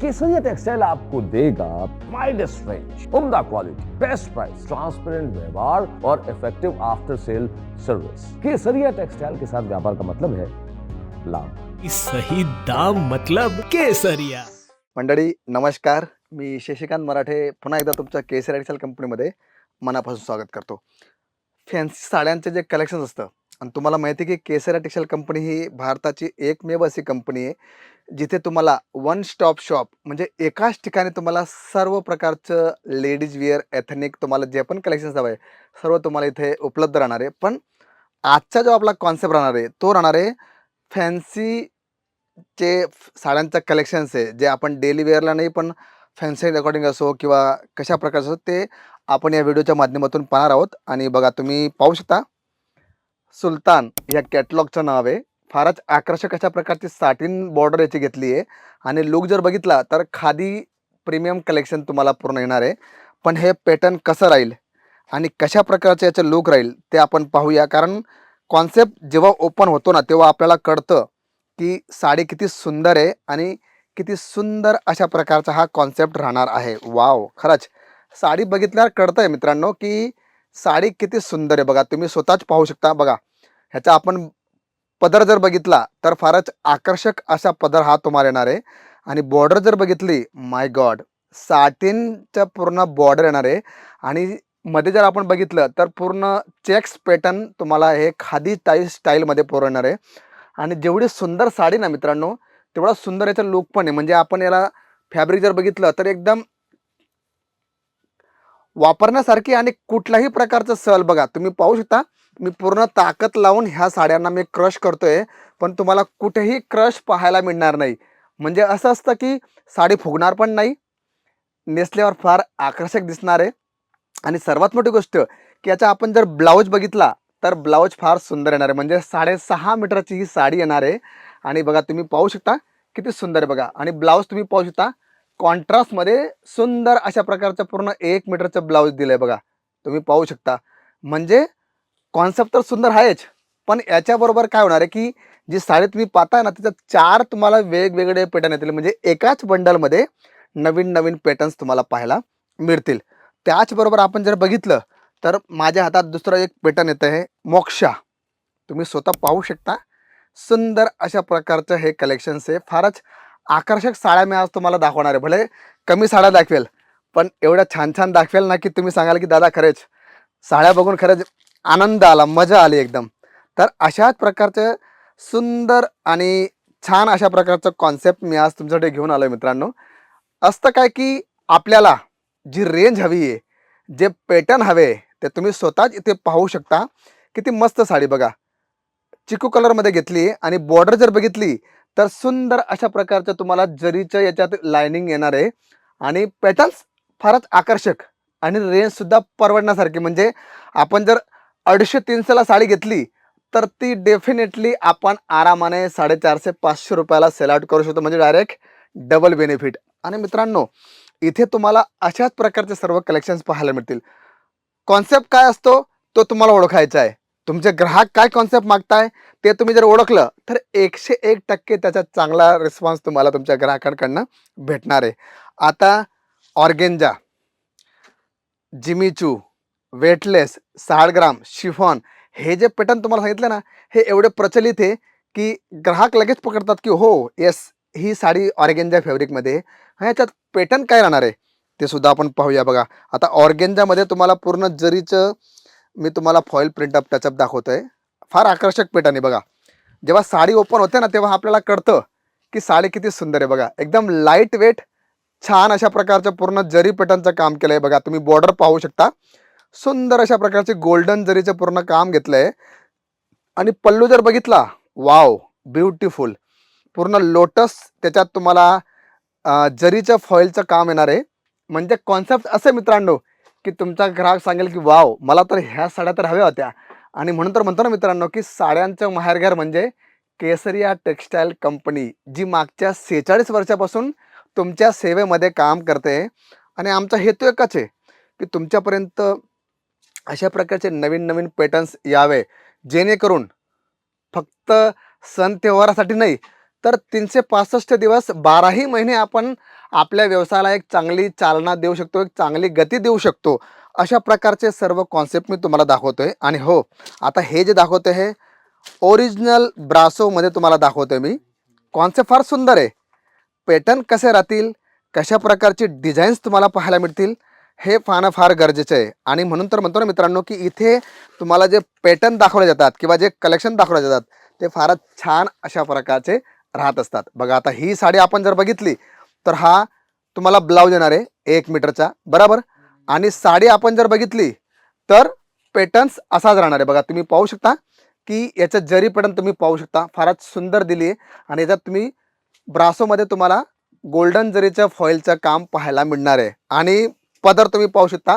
केसरिया textile आपको देगा mildest range उम्दा क्वालिटी बेस्ट प्राइस ट्रांसपेरेंट व्यवहार और effective after sale service Kesariya textile के साथ व्यापार का मतलब है लाभ. सही दाम मतलब केसरिया. मंडळी नमस्कार. मी शशिकांत मराठे पुन्हा एकदा तुमच्या केसर ॲडिसल कंपनीमध्ये मनापासून स्वागत करतो. फॅन्सी साड्यांचे जे कलेक्शन असतं आणि तुम्हाला माहिती आहे की केसर टेक्सटाईल कंपनी ही भारताची एकमेव अशी कंपनी आहे. जिथे तुम्हाला वन स्टॉप शॉप म्हणजे एकाच ठिकाणी तुम्हाला सर्व प्रकारचं लेडीज वेअर एथनिक तुम्हाला जे पण कलेक्शन्स हवं आहे सर्व तुम्हाला इथे उपलब्ध राहणार आहे. पण आजचा जो आपला कॉन्सेप्ट राहणार आहे तो राहणार आहे फॅन्सी जे साड्यांचं कलेक्शन्स आहे. जे आपण डेली वेअरला नाही पण फॅन्सी अकॉर्डिंग असो किंवा कशा प्रकारचं असो ते आपण या व्हिडिओच्या माध्यमातून पाहणार आहोत. आणि बघा तुम्ही पाहू शकता सुलतान या कॅटलॉगचं नाव आहे. फारच आकर्षक अशा प्रकारची साटीन बॉर्डर याची घेतली आहे आणि लुक जर बघितला तर खादी प्रीमियम कलेक्शन तुम्हाला पूर्ण येणार आहे. पण हे पॅटर्न कसं राहील? आणि कशा प्रकारचं याचं लुक राहील? ते आपण पाहूया. कारण कॉन्सेप्ट जेव्हा ओपन होतो ना तेव्हा आपल्याला कळतं की साडी किती सुंदर आहे आणि किती सुंदर अशा प्रकारचा हा कॉन्सेप्ट राहणार आहे. वाव खरंच. साडी बघितल्यावर कळतंय मित्रांनो की साडी किती सुंदर आहे. बघा तुम्ही स्वतःच पाहू शकता. बघा ह्याचा आपण पदर जर बघितला तर फारच आकर्षक असा पदर हा तुम्हाला येणार आहे. आणि बॉर्डर जर बघितली माय गॉड साटिनचं पूर्ण बॉर्डर येणार आहे. आणि मध्ये जर आपण बघितलं तर पूर्ण चेक्स पॅटर्न तुम्हाला हे खादी टाई स्टाईलमध्ये पूर्ण येणार आहे. आणि जेवढी सुंदर साडी ना मित्रांनो तेवढा सुंदर याचा लुक पण आहे. म्हणजे आपण याला फॅब्रिक जर बघितलं तर एकदम वापरण्यासारखी आणि कुठल्याही प्रकारचं सल बघा तुम्ही पाहू शकता. मी पूर्ण ताकद लावून ह्या साड्यांना मी क्रश करतोय पण तुम्हाला कुठेही क्रश पाहायला मिळणार नाही. म्हणजे असं असतं की साडी फुगणार पण नाही नेसल्यावर फार आकर्षक दिसणार आहे. आणि सर्वात मोठी गोष्ट की याचा आपण जर ब्लाऊज बघितला तर ब्लाऊज फार सुंदर येणार आहे. म्हणजे साडेसहा मीटरची ही साडी येणार आहे. आणि बघा तुम्ही पाहू शकता किती सुंदर आहे बघा. आणि ब्लाऊज तुम्ही पाहू शकता कॉन्ट्रास्टमध्ये सुंदर अशा प्रकारचं पूर्ण एक मीटरचं ब्लाऊज दिलं आहे बघा. तुम्ही पाहू शकता. म्हणजे कॉन्सेप्ट तर सुंदर आहेच पण याच्याबरोबर काय होणार आहे की जी साडी तुम्ही पाहताय ना त्याच्यात चार तुम्हाला वेगवेगळे पॅटर्न येतील. म्हणजे एकाच बंडलमध्ये नवीन नवीन पॅटर्न्स तुम्हाला पाहायला मिळतील. त्याचबरोबर आपण जर बघितलं तर माझ्या हातात दुसरं एक पॅटर्न येतं आहे मोक्षा. तुम्ही स्वतः पाहू शकता. सुंदर अशा प्रकारचं हे कलेक्शन्स आहे. फारच आकर्षक साड्या मी आज तुम्हाला दाखवणार आहे. भले कमी साड्या दाखवेल पण एवढ्या छान छान दाखवेल ना की तुम्ही सांगाल की दादा खरेच साड्या बघून खरंच आनंद आला मजा आली एकदम. तर अशाच प्रकारचं सुंदर आणि छान अशा प्रकारचं कॉन्सेप्ट मी आज तुमच्यासाठी घेऊन आलो आहे मित्रांनो. असतं काय की आपल्याला जी रेंज हवी आहे जे पॅटर्न हवे ते तुम्ही स्वतःच इथे पाहू शकता. किती मस्त साडी बघा. चिकू कलरमध्ये घेतली आणि बॉर्डर जर बघितली तर सुंदर अशा प्रकारचं तुम्हाला जरीचं याच्यात लायनिंग येणार आहे. आणि पॅटर्न्स फारच आकर्षक आणि रेंजसुद्धा परवडण्यासारखी. म्हणजे आपण जर अडीचशे तीनशेला साडी घेतली तर ती डेफिनेटली आपण आरामाने साडेचारशे पाचशे रुपयाला सेल आउट करू शकतो. म्हणजे डायरेक्ट डबल बेनिफिट आणि मित्रांनो इथे तुम्हाला अशाच प्रकारचे सर्व कलेक्शन्स पाहायला मिळतील. कॉन्सेप्ट काय असतो? तो तुम्हाला ओळखायचा आहे. तुमचे ग्राहक काय कॉन्सेप्ट मागताय? ते तुम्ही जर ओळखलं तर एकशे एक टक्के त्याचा चांगला रिस्पॉन्स तुम्हाला तुमच्या ग्राहकांकडनं भेटणार आहे. आता ऑर्गेंजा जिमीचू वेटलेस साडग्राम शिफॉन हे जे पॅटर्न तुम्हाला सांगितलं ना हे एवढे प्रचलित आहे की ग्राहक लगेच पकडतात की हो येस ही साडी ऑर्गेंजा फॅब्रिकमध्ये ह्याच्यात याच्यात पॅटर्न काय राहणार आहे? ते सुद्धा आपण पाहूया बघा. आता ऑर्गेंजामध्ये तुम्हाला पूर्ण जरीचं मी तुम्हाला फॉईल प्रिंटअप टचअप दाखवतोय. फार आकर्षक पॅटर्न आहे बघा. जेव्हा साडी ओपन होते ना तेव्हा आपल्याला कळतं की साडी किती सुंदर आहे बघा. एकदम लाइट वेट छान अशा प्रकारचं पूर्ण जरी पॅटर्नचं काम केलं आहे बघा. तुम्ही बॉर्डर पाहू शकता. सुंदर अशा प्रकारचे गोल्डन जरीचं पूर्ण काम घेतलं आहे आणि पल्लू जर बघितला वाव ब्युटिफुल पूर्ण लोटस त्याच्यात तुम्हाला जरीचं फॉईलचं काम येणार आहे. म्हणजे कॉन्सेप्ट असे मित्रांनो की तुमचा ग्राहक सांगेल की वाव मला तर ह्या साड्या तर हव्या होत्या. आणि म्हणून तर म्हणतो ना मित्रांनो की साड्यांचं माहेरघर म्हणजे केसरिया टेक्स्टाईल कंपनी जी मागच्या सेहेचाळीस वर्षापासून तुमच्या सेवेमध्ये काम करते. आणि आमचा हेतू एकच आहे की तुमच्यापर्यंत अशा प्रकारचे नवीन नवीन पॅटर्न्स यावे. जेणेकरून फक्त सण त्योहारासाठी नाही तर तीनशे पासष्ट दिवस बाराही महिने आपण आपल्या व्यवसायाला एक चांगली चालना देऊ शकतो एक चांगली गती देऊ शकतो. अशा प्रकारचे सर्व कॉन्सेप्ट मी तुम्हाला दाखवतो आहे आणि हो आता हे जे दाखवते हे ओरिजिनल ब्रासोमध्ये तुम्हाला दाखवतोय मी. कॉन्सेप्ट फार सुंदर आहे. पॅटर्न कसे राहतील कशा प्रकारचे डिझाईन्स तुम्हाला पाहायला मिळतील हे पाहणं फार गरजेचं आहे. आणि म्हणून तर म्हणतो ना मित्रांनो की इथे तुम्हाला जे पॅटर्न दाखवले जातात किंवा जे कलेक्शन दाखवले जातात ते फारच छान अशा प्रकारचे राहत असतात. बघा आता ही साडी आपण जर बघितली तर हा तुम्हाला ब्लाऊज येणार आहे एक मीटरचा. बरोबर? आणि साडी आपण जर बघितली तर पॅटर्न्स असाच राहणार आहे. बघा तुम्ही पाहू शकता की याचं जरी पॅटर्न तुम्ही पाहू शकता फारच सुंदर दिली आहे. आणि याच्यात तुम्ही ब्रासोमध्ये तुम्हाला गोल्डन जरीचं फॉईलचं काम पाहायला मिळणार आहे. आणि पदर तुम्ही पाहू शकता.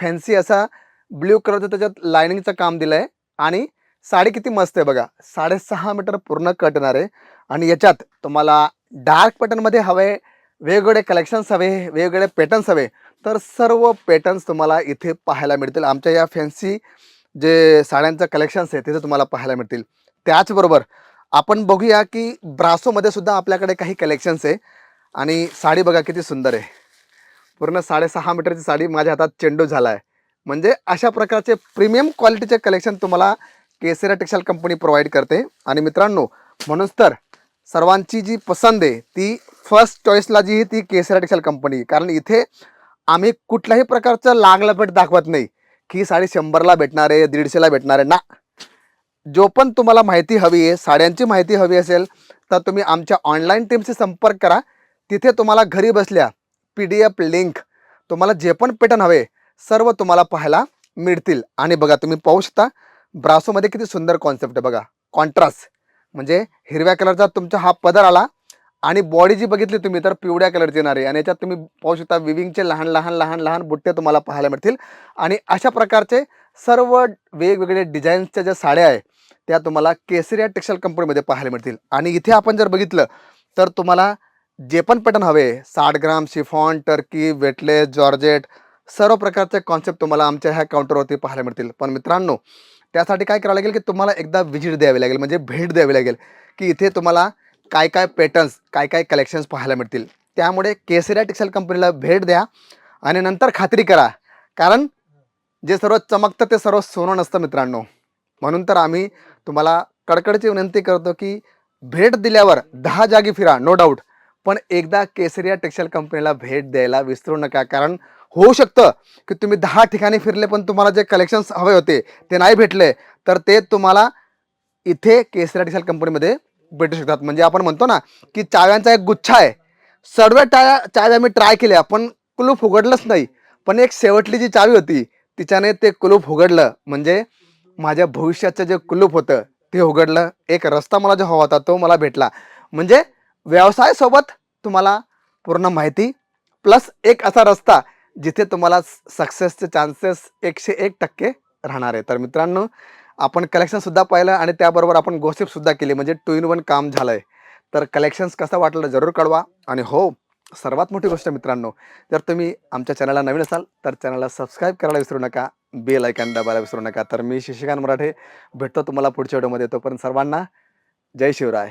फॅन्सी असा ब्ल्यू कलरचं त्याच्यात लायनिंगचं काम दिलं आहे आणि साडी किती मस्त आहे बघा. साडेसहा मीटर पूर्ण कट येणार आहे. आणि याच्यात तुम्हाला डार्क पॅटर्नमध्ये हवे वेगवेगळे कलेक्शन्स हवे वेगवेगळे पॅटर्न्स हवे. तर सर्व पॅटर्न्स तुम्हाला इथे पाहायला मिळतील. आमच्या या फॅन्सी जे साड्यांचं कलेक्शन्स आहे तिथे तुम्हाला पाहायला मिळतील. त्याचबरोबर आपण बघूया की ब्रासोमध्ये सुद्धा आपल्याकडे काही कलेक्शन्स आहे. आणि साडी बघा किती सुंदर आहे. पूर्ण साडेसहा मीटरची साडी माझ्या हातात चेंडू झाला आहे म्हणजे अशा प्रकारचे प्रीमियम क्वालिटीचे कलेक्शन तुम्हाला केसरा टेक्सटाईल कंपनी प्रोव्हाइड करते. आणि मित्रांनो म्हणूनच तर सर्वांची जी पसंत आहे ती फर्स्ट चॉईसला जी ती केसरा टेक्सटाईल कंपनी. कारण इथे आम्ही कुठल्याही प्रकारचं लागलपेट दाखवत नाही की ही साडी शंभरला भेटणार आहे दीडशेला भेटणार आहे. ना. जो पण तुम्हाला माहिती हवी आहे साड्यांची माहिती हवी असेल तर तुम्ही आमच्या ऑनलाईन टीमशी संपर्क करा. तिथे तुम्हाला घरी बसल्या पी डी एफ लिंक तुम्हाला जे पण पॅटर्न हवे सर्व तुम्हाला पाहायला मिळतील. आणि बघा तुम्ही पाहू शकता ब्रासोमध्ये किती सुंदर कॉन्सेप्ट आहे बघा. कॉन्ट्रास्ट म्हणजे हिरव्या कलरचा तुमचा हा पदर आला आणि बॉडी जी बघितली तुम्ही तर पिवळ्या कलरची येणार आहे. आणि याच्यात तुम्ही पाहू शकता विविंगचे लहान लहान लहान लहान बुट्टे तुम्हाला पाहायला मिळतील. आणि अशा प्रकारचे सर्व वेगवेगळे डिझाईन्सच्या ज्या साड्या आहे त्या तुम्हाला केसरिया टेक्सटाईल कंपनीमध्ये पाहायला मिळतील. आणि इथे आपण जर बघितलं तर तुम्हाला जे पण पॅटर्न हवे साठ gram chiffon Turkey weightless georgette सर्व प्रकारचे कॉन्सेप्ट तुम्हाला आमच्या ह्या काउंटरवरती पाहायला मिळतील. पण मित्रांनो त्यासाठी काय करावं लागेल की तुम्हाला एकदा व्हिजिट द्यावी लागेल म्हणजे भेट द्यावी लागेल की इथे तुम्हाला काय काय पॅटर्न्स काय काय कलेक्शन्स पाहायला मिळतील. त्यामुळे केसरिया टेक्सटाईल कंपनीला भेट द्या आणि नंतर खात्री करा. कारण जे सर्व चमकतं ते सर्व सोनं नसतं मित्रांनो. म्हणून तर आम्ही तुम्हाला कडकडची विनंती करतो की भेट दिल्यावर दहा जागी फिरा नो डाऊट पण एकदा केसरिया टेक्सटाईल कंपनीला भेट द्यायला विसरू नका. कारण होऊ शकतं की तुम्ही दहा ठिकाणी फिरले पण तुम्हाला जे कलेक्शन्स हवे होते ते नाही भेटले तर ते तुम्हाला इथे केसरिया टेक्सटाईल कंपनीमध्ये भेटू शकतात. म्हणजे आपण म्हणतो ना की चाव्यांचा एक गुच्छा आहे. सर्व टाळ्या चाव्या मी ट्राय केल्या पण कुलूप उघडलंच नाही. पण एक शेवटली जी चावी होती तिच्याने ते कुलूप उघडलं. म्हणजे माझ्या भविष्याचं जे कुलूप होतं ते उघडलं. एक रस्ता मला जो हवा होता तो मला भेटला. म्हणजे व्यवसायासोबत तुम्हाला पूर्ण माहिती प्लस एक असा रस्ता जिथे तुम्हाला सक्सेसचे चान्सेस एकशे एक टक्के राहणार आहे. तर मित्रांनो आपण कलेक्शनसुद्धा पाहिलं आणि त्याबरोबर आपण गोसिपसुद्धा केली म्हणजे टू इन वन काम झालं आहे तर कलेक्शन्स कसं वाटलं जरूर कळवा. आणि हो सर्वात मोठी गोष्ट मित्रांनो जर तुम्ही आमच्या चॅनलला नवीन असाल तर चॅनलला सबस्क्राईब करायला विसरू नका बेल ऐकन दाबायला विसरू नका. तर मी शिशिकांत मराठे भेटतो तुम्हाला पुढच्या व्हिडिओमध्ये तोपर्यंत सर्वांना जय शिवराय.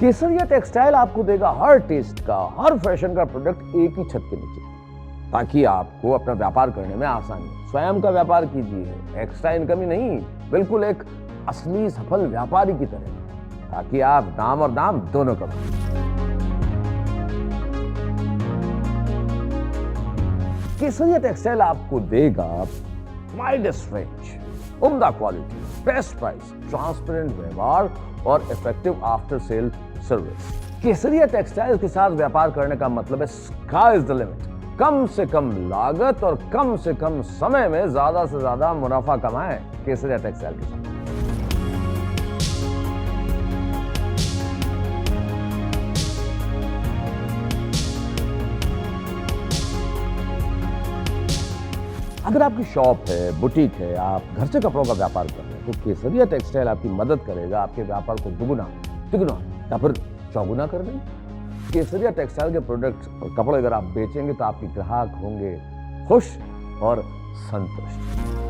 केसरिया टेक्सटाइल आपको देगा हर टेस्ट का, हर फ़ैशन का प्रोडक्ट एक ही छत के नीचे। ताकि आपको अपना व्यापार करने में आसानी। स्वयं का व्यापार कीजिए एक्स्ट्रा इनकम ही नहीं, बिल्कुल एक असली सफल व्यापारी की तरह। ताकि आप दाम और दाम दोनों कमाएँ। केसरिया टेक्सटाइल आपको देगा वाइडेस्ट रेंज उम्दा क्वालिटी बेस्ट प्राइस ट्रांसपेरेंट व्यवहार और effective after sale service Kesariya textile के साथ व्यापार करने का मतलब है स्काई इज़ द लिमिट कम से कम लागत और कम से कम समय में ज़्यादा से ज़्यादा मुनाफा कमाएँ केसरिया टेक्सटाइल के साथ। अगर आपकी शॉप है बुटीक है, आप घर से कपड़ों का व्यापार कर रहे हैं तो केसरिया टेक्सटाइल आपकी मदद करेगा, आपके व्यापार को दुगुना, तिगुना, या फिर चौगुना कर दें केसरिया टेक्सटाइल के प्रोडक्ट और कपड़े अगर आप बेचेंगे तो आपके ग्राहक होंगे खुश और संतुष्ट।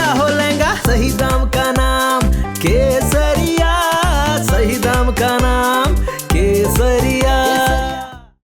या हो लहंगा सही दाम का नाम केसरिया सही दाम का नाम।